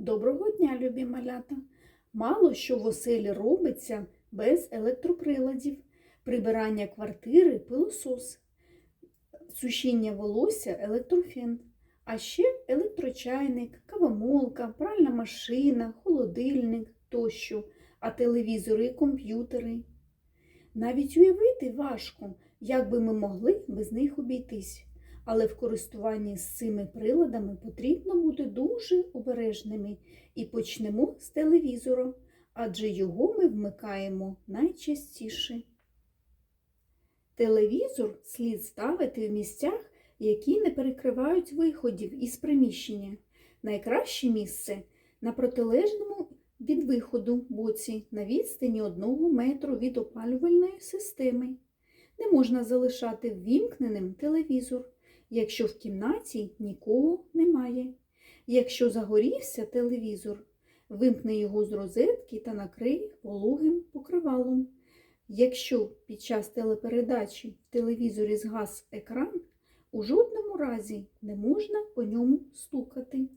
Доброго дня, любі малята! Мало що в оселі робиться без електроприладів, прибирання квартири пилосос, сушіння волосся електрофен, а ще електрочайник, кавомолка, пральна машина, холодильник тощо, а телевізори і комп'ютери. Навіть уявити важко, як би ми могли без них обійтись. Але в користуванні з цими приладами потрібно бути дуже обережними і почнемо з телевізора, адже його ми вмикаємо найчастіше. Телевізор слід ставити в місцях, які не перекривають виходів із приміщення. Найкраще місце на протилежному від виходу боці на відстані 1 метру від опалювальної системи. Не можна залишати ввімкненим телевізор якщо в кімнаті нікого немає. Якщо загорівся телевізор, вимкни його з розетки та накрий вологим покривалом. Якщо під час телепередачі в телевізорі згас екран, у жодному разі не можна по ньому стукати.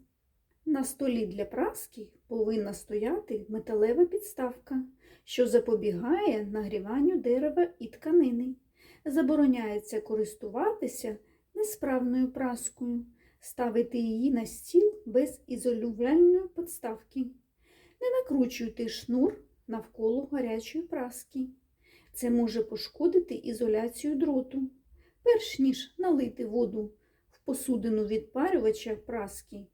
На столі для праски повинна стояти металева підставка, що запобігає нагріванню дерева і тканини. Забороняється користуватися несправною праскою, ставити її на стіл без ізолювальної підставки. Не накручуйте шнур навколо гарячої праски. Це може пошкодити ізоляцію дроту. Перш ніж налити воду в посудину відпарювача праски,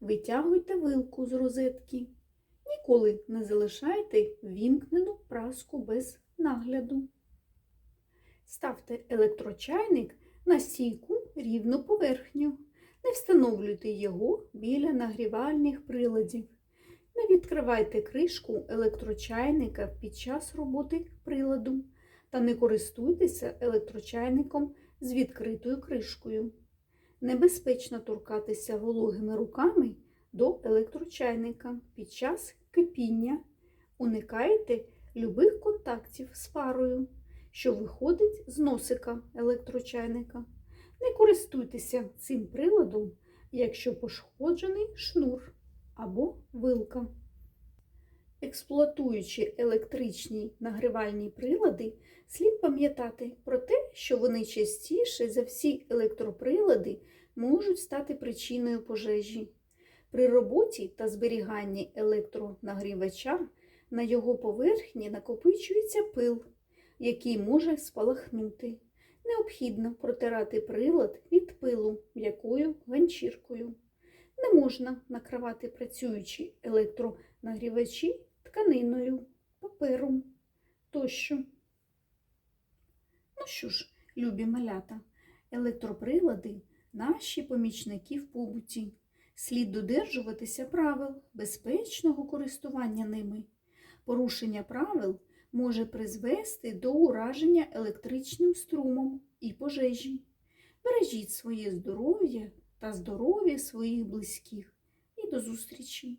витягуйте вилку з розетки. Ніколи не залишайте вімкнену праску без нагляду. Ставте електрочайник на стійку рівну поверхню. Не встановлюйте його біля нагрівальних приладів. Не відкривайте кришку електрочайника під час роботи приладу та не користуйтеся електрочайником з відкритою кришкою. Небезпечно торкатися вологими руками до електрочайника під час кипіння. Уникайте любих контактів з парою що виходить з носика електрочайника. Не користуйтеся цим приладом, якщо пошкоджений шнур або вилка. Експлуатуючи електричні нагрівальні прилади, слід пам'ятати про те, що вони частіше за всі електроприлади можуть стати причиною пожежі. При роботі та зберіганні електронагрівача на його поверхні накопичується пил який може спалахнути. Необхідно протирати прилад від пилу м'якою ганчіркою. Не можна накривати працюючі електронагрівачі тканиною, папером тощо. Ну що ж, любі малята, електроприлади наші помічники в побуті. Слід додержуватися правил безпечного користування ними. Порушення правил може призвести до ураження електричним струмом і пожежі. Бережіть своє здоров'я та здоров'я своїх близьких і до зустрічі!